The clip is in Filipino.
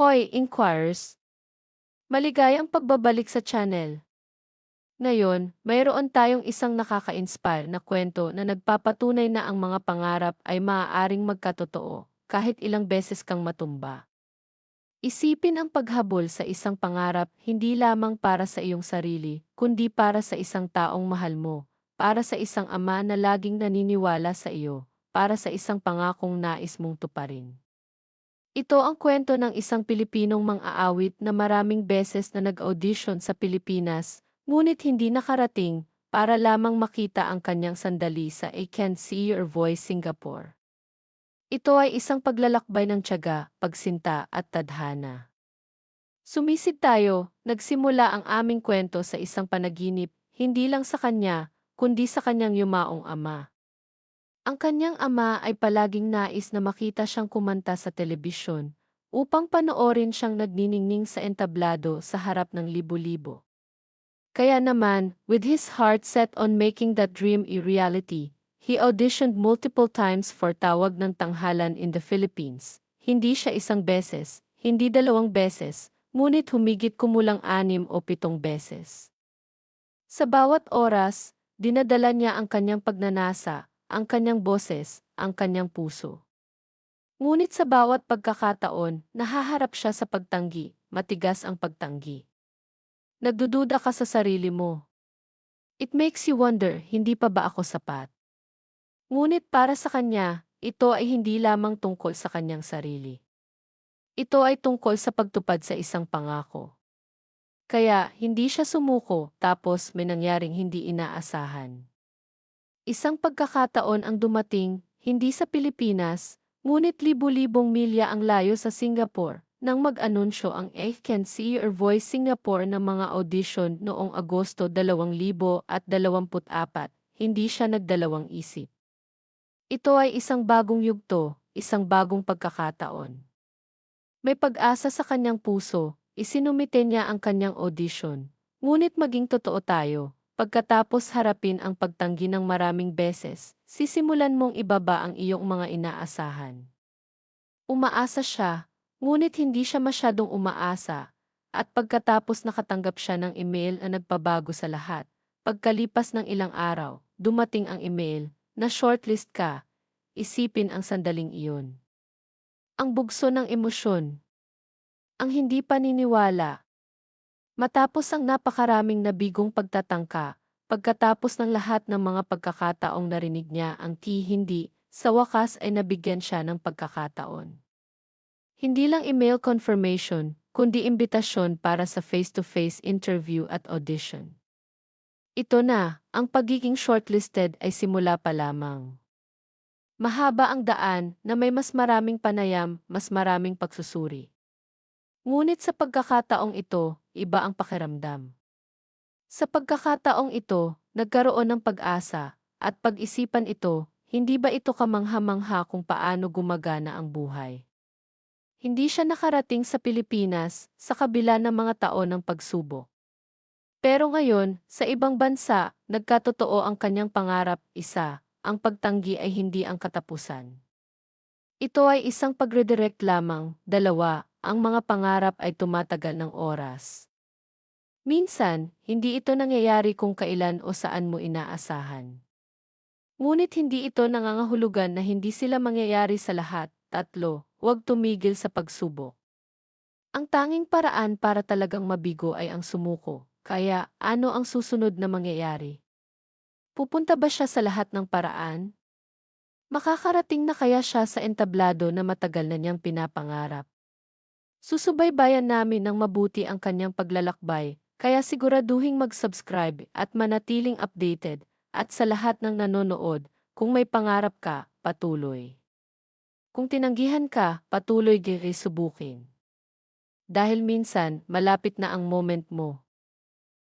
Hoy, Inquirers! Maligayang pagbabalik sa channel. Ngayon, mayroon tayong isang nakaka-inspire na kwento na nagpapatunay na ang mga pangarap ay maaaring magkatotoo kahit ilang beses kang matumba. Isipin ang paghabol sa isang pangarap hindi lamang para sa iyong sarili, kundi para sa isang taong mahal mo, para sa isang ama na laging naniniwala sa iyo, para sa isang pangakong nais mong tuparin. Ito ang kwento ng isang Pilipinong mang-aawit na maraming beses na nag-audition sa Pilipinas, ngunit hindi nakarating para lamang makita ang kanyang sandali sa I Can't See Your Voice Singapore. Ito ay isang paglalakbay ng tiyaga, pagsinta at tadhana. Sumisid tayo, nagsimula ang aming kwento sa isang panaginip, hindi lang sa kanya, kundi sa kanyang yumaong ama. Ang kanyang ama ay palaging nais na makita siyang kumanta sa telebisyon, upang panoorin siyang nagniningning sa entablado sa harap ng libo-libo. Kaya naman, with his heart set on making that dream a reality, He auditioned multiple times for Tawag ng Tanghalan in the Philippines. Hindi siya isang beses, hindi dalawang beses, ngunit humigit kumulang anim o pitong beses. Sa bawat oras, dinadala niya ang kanyang pagnanasa, ang kanyang boses, ang kanyang puso. Ngunit sa bawat pagkakataon, nahaharap siya sa pagtanggi, matigas ang pagtanggi. Nagdududa ka sa sarili mo. It makes you wonder, hindi pa ba ako sapat? Ngunit para sa kanya, ito ay hindi lamang tungkol sa kanyang sarili. Ito ay tungkol sa pagtupad sa isang pangako. Kaya, hindi siya sumuko tapos may nangyaring hindi inaasahan. Isang pagkakataon ang dumating, hindi sa Pilipinas, ngunit libu-libong milya ang layo sa Singapore, nang mag-anunsyo ang See Your Voice Singapore ng mga audition noong Agosto 2024, hindi siya nagdalawang isip. Ito ay isang bagong yugto, isang bagong pagkakataon. May pag-asa sa kanyang puso, isinumite niya ang kanyang audition. Ngunit maging totoo tayo, pagkatapos harapin ang pagtanggi ng maraming beses, sisimulan mong ibaba ang iyong mga inaasahan. Umaasa siya, ngunit hindi siya masyadong umaasa, at pagkatapos nakatanggap siya ng email na nagpabago sa lahat, pagkalipas ng ilang araw, dumating ang email, na shortlist ka, isipin ang sandaling iyon. Ang bugso ng emosyon. Ang hindi paniniwala. Matapos ang napakaraming nabigong pagtatangka, pagkatapos ng lahat ng mga pagkakataong narinig niya ang ti hindi, sa wakas ay nabigyan siya ng pagkakataon. Hindi lang email confirmation, kundi imbitasyon para sa face-to-face -face interview at audition. Ito na, ang pagiging shortlisted ay simula pa lamang. Mahaba ang daan na may mas maraming panayam, mas maraming pagsusuri. Ngunit sa pagkakataong ito, iba ang pakiramdam. Sa pagkakataong ito, nagkaroon ng pag-asa, at pag-isipan ito, hindi ba ito kamangha-mangha kung paano gumagana ang buhay? Hindi siya nakarating sa Pilipinas sa kabila ng mga taon ng pagsubok. Pero ngayon, sa ibang bansa, nagkatotoo ang kanyang pangarap, isa, ang pagtanggi ay hindi ang katapusan. Ito ay isang pagredirect lamang, dalawa, ang mga pangarap ay tumatagal ng oras. Minsan, hindi ito nangyayari kung kailan o saan mo inaasahan. Ngunit hindi ito nangangahulugan na hindi sila mangyayari sa lahat. Tatlo, huwag tumigil sa pagsubok. Ang tanging paraan para talagang mabigo ay ang sumuko. Kaya, ano ang susunod na mangyayari? Pupunta ba siya sa lahat ng paraan? Makakarating na kaya siya sa entablado na matagal na niyang pinapangarap? Susubaybayan namin ng mabuti ang kanyang paglalakbay, kaya siguraduhing mag-subscribe at manatiling updated, at sa lahat ng nanonood, kung may pangarap ka, patuloy. Kung tinanggihan ka, patuloy giri subukin. Dahil minsan, malapit na ang moment mo.